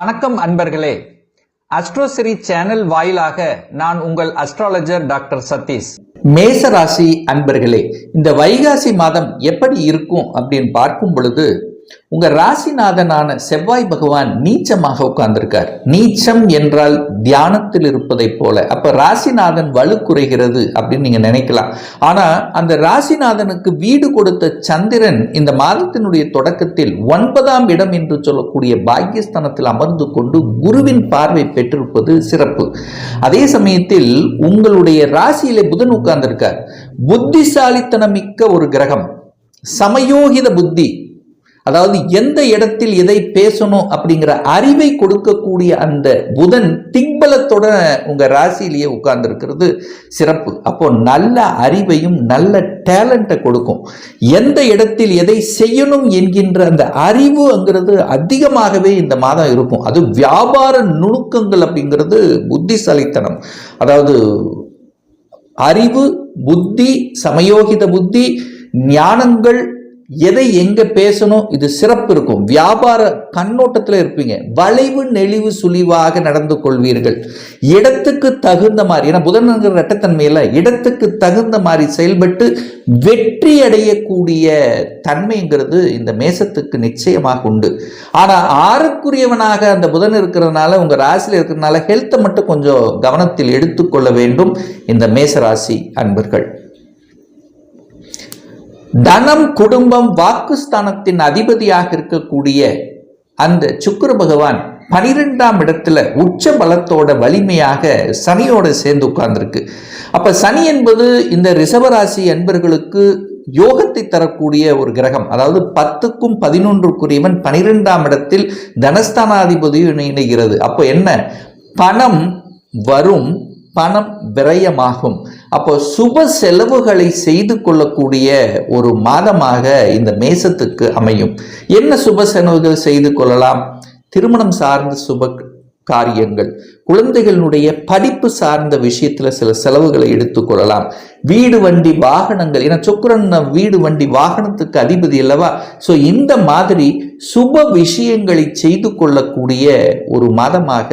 வணக்கம் அன்பர்களே. அஸ்ட்ரோசிரி சேனல் வாயிலாக நான் உங்கள் அஸ்ட்ராலஜர் டாக்டர் சதீஷ். மேசராசி அன்பர்களே இந்த வைகாசி மாதம் எப்படி இருக்கும் அப்படின்னு பார்க்கும் பொழுது உங்க ராசிநாதனான செவ்வாய் பகவான் நீச்சமாக உட்கார்ந்திருக்கார். நீச்சம் என்றால் தியானத்தில் இருப்பதைப் போல. அப்ப ராசிநாதன் வலு குறைகிறது அப்படின்னு நீங்க நினைக்கலாம். ஆனா அந்த ராசிநாதனுக்கு வீடு கொடுத்த சந்திரன் இந்த மாதத்தினுடைய தொடக்கத்தில் ஒன்பதாம் இடம் என்று சொல்லக்கூடிய பாக்கியஸ்தானத்தில் அமர்ந்து கொண்டு குருவின் பார்வை பெற்றிருப்பது சிறப்பு. அதே சமயத்தில் உங்களுடைய ராசியிலே புதன் உட்கார்ந்திருக்கார். புத்திசாலித்தனம் மிக்க ஒரு கிரகம். சமயோகித புத்தி. அதாவது எந்த இடத்தில் எதை பேசணும் அப்படிங்கிற அறிவை கொடுக்கக்கூடிய அந்த புதன் திக்பலத்தோட உங்க ராசியிலேயே உட்கார்ந்துருக்கிறது சிறப்பு. அப்போ நல்ல அறிவையும் நல்ல டேலண்ட்டை கொடுக்கும். எந்த இடத்தில் எதை செய்யணும் என்கின்ற அந்த அறிவுங்கிறது அதிகமாகவே இந்த மாதம் இருக்கும். அது வியாபார நுணுக்கங்கள் அப்படிங்கிறது புத்திசாலித்தனம். அதாவது அறிவு புத்தி சமயோகித புத்தி ஞானங்கள் எதை எங்க பேசணும்? இது சிறப்பு இருக்கும். வியாபார கண்ணோட்டத்தில் இருப்பீங்க. வளைவு நெளிவு சுழிவாக நடந்து கொள்வீர்கள். இடத்துக்கு தகுந்த மாதிரி ஏன்னா புதன்கிற ரெட்டத்தன்மையில் இடத்துக்கு தகுந்த மாதிரி செயல்பட்டு வெற்றி அடையக்கூடிய தன்மைங்கிறது இந்த மேசத்துக்கு நிச்சயமாக உண்டு. ஆனால் ஆறுக்குரியவனாக அந்த புதன் இருக்கிறதுனால உங்க ராசியில் இருக்கிறதுனால ஹெல்த்தை மட்டும் கொஞ்சம் கவனத்தில் எடுத்துக்கொள்ள வேண்டும். இந்த மேச ராசி அன்பர்கள். தனம் குடும்பம் வாக்குஸ்தானத்தின் அதிபதியாக இருக்கக்கூடிய அந்த சுக்கர பகவான் பனிரெண்டாம் இடத்துல உச்ச பலத்தோட வலிமையாக சனியோட சேர்ந்து உட்கார்ந்துருக்கு. அப்ப சனி என்பது இந்த ரிசவராசி அன்பர்களுக்கு யோகத்தை தரக்கூடிய ஒரு கிரகம். அதாவது பத்துக்கும் பதினொன்றுக்குரியவன் பனிரெண்டாம் இடத்தில் தனஸ்தானாதிபதியும் இணைகிறது. அப்போ என்ன? பணம் வரும் பணம் விரயமாகும். அப்போ சுப செலவுகளை செய்து கொள்ளக்கூடிய ஒரு மாதமாக இந்த மேசத்துக்கு அமையும். என்ன சுப செலவுகள் செய்து கொள்ளலாம்? திருமணம் சார்ந்த சுப காரியங்கள். குழந்தைகளுடைய படிப்பு சார்ந்த விஷயத்துல சில செலவுகளை எடுத்துக்கொள்ளலாம் வீடு வண்டி வாகனங்கள். ஏன்னா சுக்கரன் வீடு வண்டி வாகனத்துக்கு அதிபதி அல்லவா? ஸோ இந்த மாதிரி சுப விஷயங்களை செய்து கொள்ளக்கூடிய ஒரு மாதமாக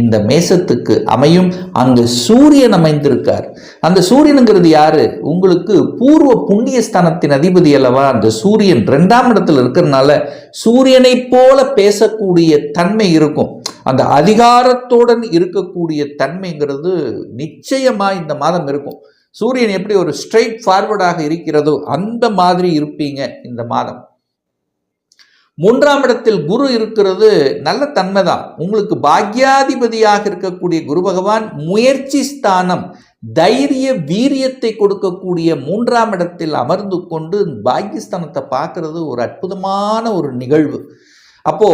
இந்த மேசத்துக்கு அமையும். அங்கு சூரியன் அமைந்திருக்கார். அந்த சூரியனுங்கிறது யாரு? உங்களுக்கு பூர்வ புண்ணிய ஸ்தானத்தின் அதிபதி அல்லவா? அந்த சூரியன் ரெண்டாம் இடத்துல இருக்கிறதுனால சூரியனை போல பேசக்கூடிய தன்மை இருக்கும். அந்த அதிகாரத்துடன் இருக்கக்கூடிய தன்மைங்கிறது நிச்சயமா இந்த மாதம் இருக்கும். சூரியன் எப்படி ஒரு ஸ்ட்ரெயிட் ஃபார்வர்டாக இருக்கிறதோ அந்த மாதிரி இருப்பீங்க இந்த மாதம். மூன்றாம் இடத்தில் குரு இருக்கிறது நல்ல தன்மை தான். உங்களுக்கு பாக்யாதிபதியாக இருக்கக்கூடிய குரு பகவான் முயற்சி ஸ்தானம் தைரிய வீரியத்தை கொடுக்கக்கூடிய மூன்றாம் இடத்தில் அமர்ந்து கொண்டு பாக்கியஸ்தானத்தை பார்க்கறது ஒரு அற்புதமான ஒரு நிகழ்வு. அப்போ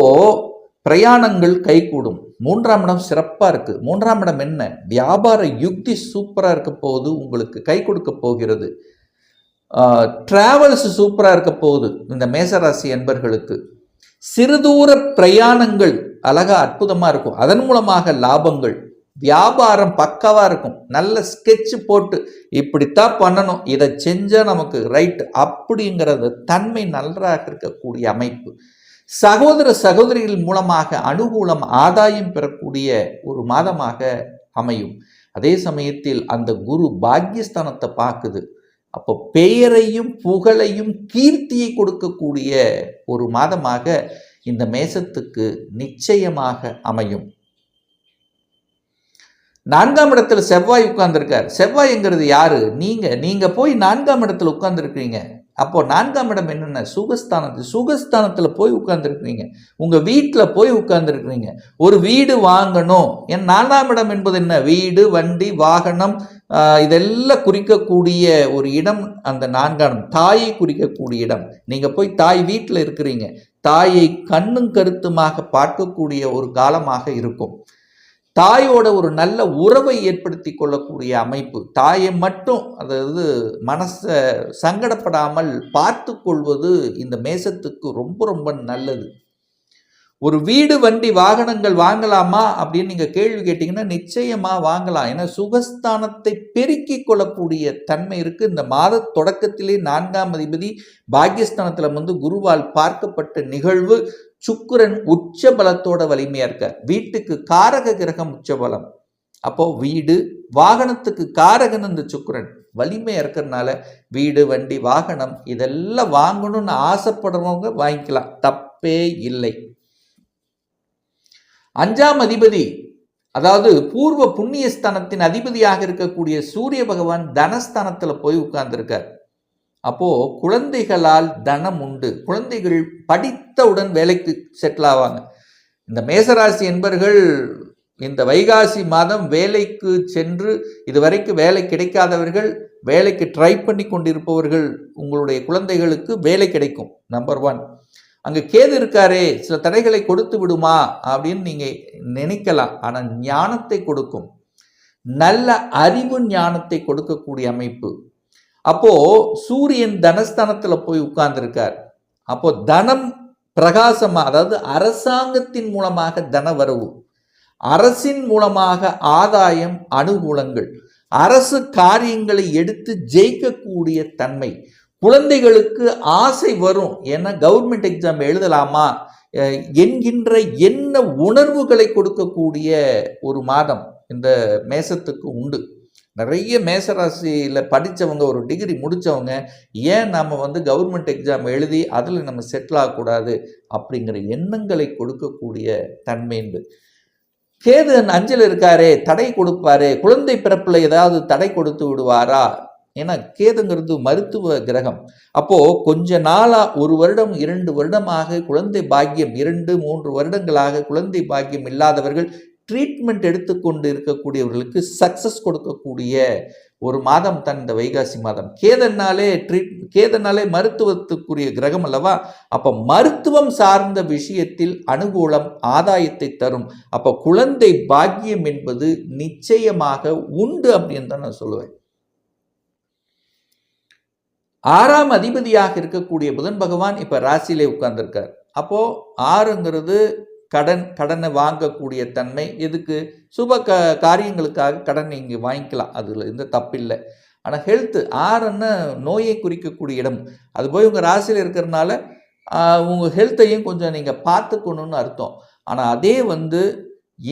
பிரயாணங்கள் கைகூடும். மூன்றாம் இடம் சிறப்பாக இருக்குது மூன்றாம் இடம் என்ன? வியாபார யுக்தி சூப்பராக இருக்க போகுது உங்களுக்கு கை கொடுக்க போகிறது. ட்ராவல்ஸ் சூப்பராக இருக்க போகுது இந்த மேசராசி என்பர்களுக்கு சிறுதூர பிரயாணங்கள் அழகா அற்புதமாக இருக்கும். அதன் மூலமாக லாபங்கள் வியாபாரம் பக்கவாக இருக்கும். நல்ல ஸ்கெட்ச் போட்டு இப்படித்தான் பண்ணணும். இதை செஞ்சால் நமக்கு ரைட் அப்படிங்கிறது தன்மை நன்றாக இருக்கக்கூடிய அமைப்பு. சகோதர சகோதரிகள் மூலமாக அனுகூலம் ஆதாயம் பெறக்கூடிய ஒரு மாதமாக அமையும். அதே சமயத்தில் அந்த குரு பாக்யஸ்தானத்தை பார்க்குது. அப்போ பெயரையும் புகழையும் கீர்த்தியை கொடுக்கக்கூடிய ஒரு மாதமாக இந்த மேசத்துக்கு நிச்சயமாக அமையும். நான்காம் இடத்துல செவ்வாய் உட்கார்ந்துருக்கார். செவ்வாய்ங்கிறது யாரு? நீங்க. நீங்க போய் நான்காம் இடத்துல உட்கார்ந்துருக்கீங்க அப்போ நான்காம் இடம் என்னென்ன? சுகஸ்தானத்து. சுகஸ்தானத்தில் போய் உட்கார்ந்துருக்குறீங்க. உங்கள் வீட்டில் போய் உட்கார்ந்துருக்குறீங்க. ஒரு வீடு வாங்கணும். என் நான்காம் இடம் என்பது என்ன? வீடு வண்டி வாகனம் இதெல்லாம் குறிக்கக்கூடிய ஒரு இடம் அந்த நான்காம் தாயை குறிக்கக்கூடிய இடம். நீங்கள் போய் தாய் வீட்டில் இருக்கிறீங்க. தாயை கண்ணும் கருத்துமாக பார்க்கக்கூடிய ஒரு காலமாக இருக்கும். தாயோட ஒரு நல்ல உறவை ஏற்படுத்தி கொள்ளக்கூடிய அமைப்பு. தாயை மட்டும் அதாவது மனசை சங்கடப்படாமல் பார்த்து கொள்வது இந்த மேசத்துக்கு ரொம்ப ரொம்ப நல்லது. ஒரு வீடு வண்டி வாகனங்கள் வாங்கலாமா அப்படின்னு நீங்கள் கேள்வி கேட்டிங்கன்னா நிச்சயமாக வாங்கலாம். ஏன்னா சுகஸ்தானத்தை பெருக்கி கொள்ளக்கூடிய தன்மை இருக்குது இந்த மாத தொடக்கத்திலே நான்காம் அதிபதி பாகியஸ்தானத்தில் வந்து குருவால் பார்க்கப்பட்ட நிகழ்வு. சுக்கிரன் உச்ச பலத்தோட வலிமையா இருக்கார் வீட்டுக்கு காரக கிரகம் உச்ச பலம் அப்போ வீடு வாகனத்துக்கு காரகன் இந்த சுக்கிரன். வலிமையா இருக்கிறதுனால வீடு வண்டி வாகனம் இதெல்லாம் வாங்கணும்னு ஆசைப்படுறவங்க வாங்கிக்கலாம். தப்பே இல்லை. அஞ்சாம் அதிபதி அதாவது பூர்வ புண்ணிய ஸ்தானத்தின் அதிபதியாக இருக்கக்கூடிய சூரிய பகவான் தனஸ்தானத்துல போய் உட்கார்ந்துருக்கார். அப்போது குழந்தைகளால் தனம் உண்டு. குழந்தைகள் படித்தவுடன் வேலைக்கு செட்டில் ஆவாங்க. இந்த மேசராசி என்பர்கள் இந்த வைகாசி மாதம் வேலைக்கு சென்று இதுவரைக்கும் வேலை கிடைக்காதவர்கள் வேலைக்கு ட்ரை பண்ணி கொண்டிருப்பவர்கள் உங்களுடைய குழந்தைகளுக்கு வேலை கிடைக்கும் நம்பர் ஒன் அங்கே கேது இருக்காரே சில தடைகளை கொடுத்து விடுமா அப்படின்னு நீங்கள் நினைக்கலாம். ஆனால் ஞானத்தை கொடுக்கும். நல்ல அறிவு ஞானத்தை கொடுக்கக்கூடிய அமைப்பு. அப்போ சூரியன் தனஸ்தானத்துல போய் உட்கார்ந்துருக்கார். அப்போ தனம் பிரகாசமா அதாவது அரசாங்கத்தின் மூலமாக தன வரவு அரசின் மூலமாக ஆதாயம் அனுகூலங்கள் அரசு காரியங்களை எடுத்து ஜெயிக்கக்கூடிய தன்மை குழந்தைகளுக்கு ஆசை வரும். ஏன்னா கவர்மெண்ட் எக்ஸாம் எழுதலாமா? என்கின்ற என்ன உணர்வுகளை கொடுக்கக்கூடிய ஒரு மாதம் இந்த மேசத்துக்கு உண்டு. நிறைய மேசராசியில் படித்தவங்க ஒரு டிகிரி முடித்தவங்க ஏன் நம்ம வந்து கவர்மெண்ட் எக்ஸாம் எழுதி அதில் நம்ம செட்டில் ஆகக்கூடாது? அப்படிங்கிற எண்ணங்களை கொடுக்கக்கூடிய தன்மைண்டு கேதன் கேது அஞ்சல் இருக்காரே தடை கொடுப்பாரே குழந்தை பிறப்பில் ஏதாவது தடை கொடுத்து விடுவாரா? ஏன்னா கேதுங்கிறது மருத்துவ கிரகம். அப்போது கொஞ்ச நாளாக ஒரு வருடம் இரண்டு வருடமாக குழந்தை பாக்கியம் இரண்டு மூன்று வருடங்களாக குழந்தை பாக்கியம் இல்லாதவர்கள் ட்ரீட்மெண்ட் எடுத்துக்கொண்டு இருக்கக்கூடியவர்களுக்கு சக்சஸ் கொடுக்கக்கூடிய ஒரு மாதம் தான் இந்த வைகாசி மாதம். கேதனாலே ட்ரீட் கேதனாலே மருத்துவத்துக்குரிய கிரகம் அல்லவா? அப்போ மருத்துவம் சார்ந்த விஷயத்தில் அனுகூலம் ஆதாயத்தை தரும். அப்போ குழந்தை பாக்கியம் என்பது நிச்சயமாக உண்டு அப்படின்னு தான் நான் சொல்லுவேன். ஆறாம் அதிபதியாக இருக்கக்கூடிய புதன் பகவான் இப்போ ராசியிலே உட்கார்ந்துருக்கார். அப்போது ஆறுங்கிறது கடன் கடனை வாங்கக்கூடிய தன்மை எதுக்கு சுப க காரியங்களுக்காக கடன் நீங்கள் வாங்கிக்கலாம். அதில் எந்த தப்பில்லை. ஆனால் ஹெல்த்து ஆறுன்னு நோயை குறிக்கக்கூடிய இடம். அது போய் உங்கள் ராசியில் இருக்கிறதுனால உங்கள் ஹெல்த்தையும் கொஞ்சம் நீங்கள் பார்த்துக்கணும்னு அர்த்தம். ஆனால் அதே வந்து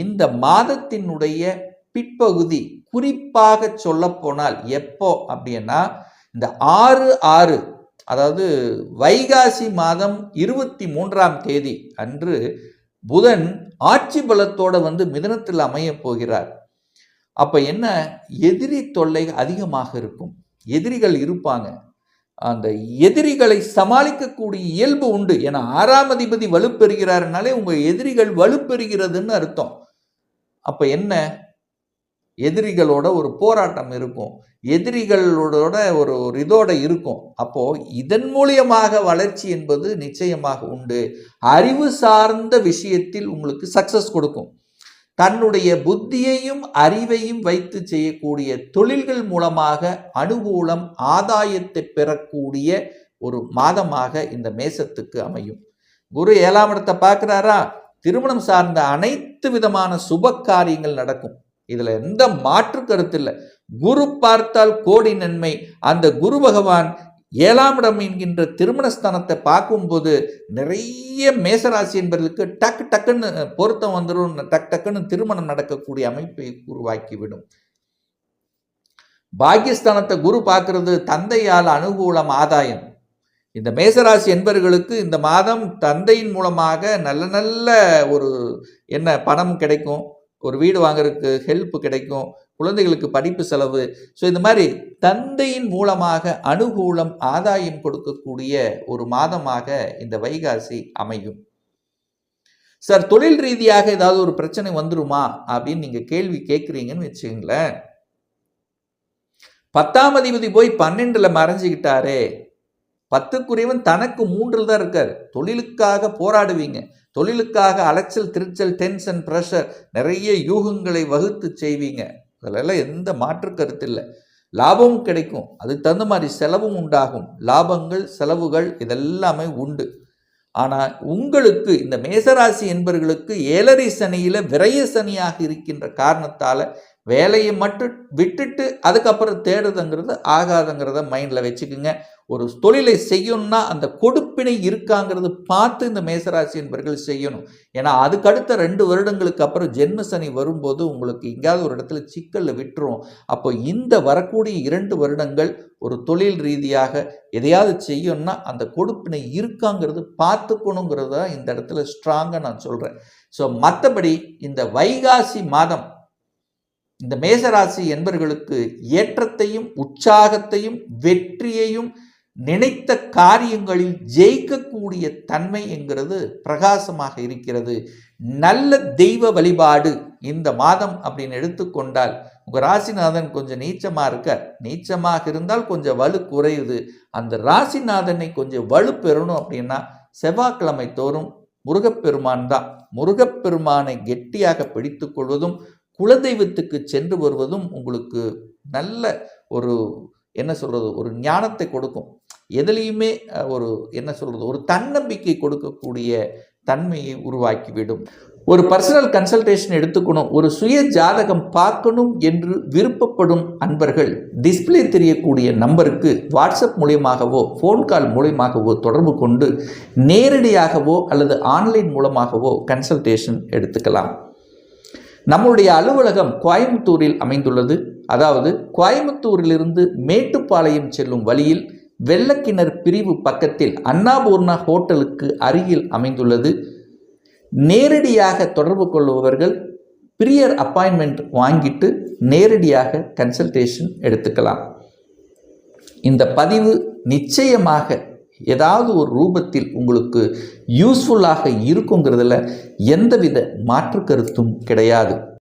இந்த மாதத்தினுடைய பிற்பகுதி குறிப்பாக சொல்லப்போனால் எப்போ அப்படின்னா இந்த ஆறு ஆறு அதாவது வைகாசி மாதம் இருபத்தி மூன்றாம் தேதி அன்று புதன் ஆட்சி பலத்தோட வந்து மிதனத்தில் அமையப் போகிறார். அப்ப என்ன? எதிரி தொல்லை அதிகமாக இருக்கும். எதிரிகள் இருப்பாங்க. அந்த எதிரிகளை சமாளிக்கக்கூடிய இயல்பு உண்டு. ஏன்னா ஆறாம் அதிபதி வலுப்பெறுகிறாருனாலே உங்க எதிரிகள் வலுப்பெறுகிறதுன்னு அர்த்தம். அப்ப என்ன? எதிரிகளோட ஒரு போராட்டம் இருக்கும். எதிரிகளோட ஒரு ஒரு இதோட இருக்கும். அப்போ இதன் மூலியமாக வளர்ச்சி என்பது நிச்சயமாக உண்டு. அறிவு சார்ந்த விஷயத்தில் உங்களுக்கு சக்சஸ் கொடுக்கும். தன்னுடைய புத்தியையும் அறிவையும் வைத்து செய்யக்கூடிய தொழில்கள் மூலமாக அனுகூலம் ஆதாயத்தை பெறக்கூடிய ஒரு மாதமாக இந்த மேசத்துக்கு அமையும். குரு ஏழாம் இடத்தை பார்க்குறாரா? திருமணம் சார்ந்த அனைத்து விதமான சுப காரியங்கள் நடக்கும். இதுல எந்த மாற்று கருத்து இல்லை. குரு பார்த்தால் கோடி நன்மை. அந்த குரு பகவான் ஏழாம் இடம் என்கின்ற திருமணஸ்தானத்தை பார்க்கும்போது நிறைய மேசராசி என்பவர்களுக்கு டக்கு டக்குன்னு பொருத்தம் வந்துடும் டக் டக்குன்னு திருமணம் நடக்கக்கூடிய அமைப்பை உருவாக்கிவிடும். பாக்கியஸ்தானத்தை குரு பார்க்கறது தந்தையால் அனுகூலம் ஆதாயம். இந்த மேசராசி என்பவர்களுக்கு இந்த மாதம் தந்தையின் மூலமாக நல்ல நல்ல ஒரு என்ன பணம் கிடைக்கும். ஒரு வீடு வாங்குறதுக்கு ஹெல்ப் கிடைக்கும் குழந்தைகளுக்கு படிப்பு செலவு. ஸோ இந்த மாதிரி தந்தையின் மூலமாக அனுகூலம் ஆதாயம் கொடுக்கக்கூடிய ஒரு மாதமாக இந்த வைகாசி அமையும். சார் தொழில் ரீதியாக ஏதாவது ஒரு பிரச்சனை வந்துருமா அப்படின்னு நீங்க கேள்வி கேட்குறீங்கன்னு வச்சுங்களேன் பத்தாம் அதிபதி போய் பன்னெண்டுல மறைஞ்சுக்கிட்டாரே. பத்துக்குரியவன் தனக்கு மூன்றில் தான் இருக்கார். தொழிலுக்காக போராடுவீங்க. தொழிலுக்காக அலைச்சல் திருச்சல் டென்ஷன் ப்ரெஷர் நிறைய யூகங்களை வகுத்து செய்வீங்க. அதிலெல்லாம் எந்த மாற்று கருத்து இல்லை. லாபமும் கிடைக்கும். அதுக்கு தகுந்த மாதிரி செலவும் உண்டாகும். லாபங்கள் செலவுகள் இதெல்லாமே உண்டு. ஆனால் உங்களுக்கு இந்த மேசராசி என்பவர்களுக்கு ஏழரை சனியில் விரைய சனியாக இருக்கின்ற காரணத்தால் வேலையை மட்டும் விட்டுட்டு அதுக்கப்புறம் தேடுதுங்கிறது ஆகாதுங்கிறத மைண்டில் வச்சுக்குங்க. ஒரு தொழிலை செய்யணும்னா அந்த கொடுப்பினை இருக்காங்கிறது பார்த்து இந்த மேசராசி என்பர்கள் செய்யணும். ஏன்னா அதுக்கடுத்த ரெண்டு வருடங்களுக்கு அப்புறம் ஜென்ம சனி வரும்போது உங்களுக்கு எங்கேயாவது ஒரு இடத்துல சிக்கலில் விட்டுரும். அப்போ இந்த வரக்கூடிய இரண்டு வருடங்கள் ஒரு தொழில் ரீதியாக எதையாவது செய்யணும்னா அந்த கொடுப்பினை இருக்காங்கிறது பார்த்துக்கணுங்கிறது தான் இந்த இடத்துல ஸ்ட்ராங்காக நான் சொல்கிறேன் ஸோ மற்றபடி இந்த வைகாசி மாதம் இந்த மேசராசி என்பர்களுக்கு ஏற்றத்தையும் உற்சாகத்தையும் வெற்றியையும் நினைத்த காரியங்களில் ஜெயிக்கக்கூடிய தன்மை என்கிறது பிரகாசமாக இருக்கிறது. நல்ல தெய்வ வழிபாடு இந்த மாதம் அப்படின்னு எடுத்துக்கொண்டால் உங்கள் ராசிநாதன் கொஞ்சம் நீச்சமாக இருக்க நீச்சமாக இருந்தால் கொஞ்சம் வலு குறையுது. அந்த ராசிநாதனை கொஞ்சம் வலு பெறணும் அப்படின்னா செவ்வாய்க்கிழமை தோறும் முருகப்பெருமான் தான். முருகப்பெருமானை கெட்டியாக பிடித்து கொள்வதும் குலதெய்வத்துக்கு சென்று வருவதும் உங்களுக்கு நல்ல ஒரு என்ன சொல்கிறது ஒரு ஞானத்தை கொடுக்கும். எதுலேயுமே ஒரு என்ன சொல்கிறது ஒரு தன்னம்பிக்கை கொடுக்கக்கூடிய தன்மையை உருவாக்கிவிடும். ஒரு பர்சனல் கன்சல்டேஷன் எடுத்துக்கணும். ஒரு சுய ஜாதகம் பார்க்கணும் என்று விருப்பப்படும் அன்பர்கள் டிஸ்ப்ளே தெரியக்கூடிய நம்பருக்கு வாட்ஸ்அப் மூலியமாகவோ ஃபோன் கால் மூலியமாகவோ தொடர்பு கொண்டு நேரடியாகவோ அல்லது ஆன்லைன் மூலமாகவோ கன்சல்டேஷன் எடுத்துக்கலாம். நம்முடைய அலுவலகம் கோயம்புத்தூரில் அமைந்துள்ளது. அதாவது கோயம்புத்தூரிலிருந்து மேட்டுப்பாளையம் செல்லும் வழியில் வெள்ளக்கிணர் பிரிவு பக்கத்தில் அன்னாபூர்ணா ஹோட்டலுக்கு அருகில் அமைந்துள்ளது. நேரடியாக தொடர்பு கொள்பவர்கள் பிரியர் அப்பாயின்மெண்ட் வாங்கிட்டு நேரடியாக கன்சல்டேஷன் எடுத்துக்கலாம். இந்த பதிவு நிச்சயமாக ஏதாவது ஒரு ரூபத்தில் உங்களுக்கு யூஸ்ஃபுல்லாக இருக்குங்கிறதுல எந்தவித மாற்று கருத்தும் கிடையாது.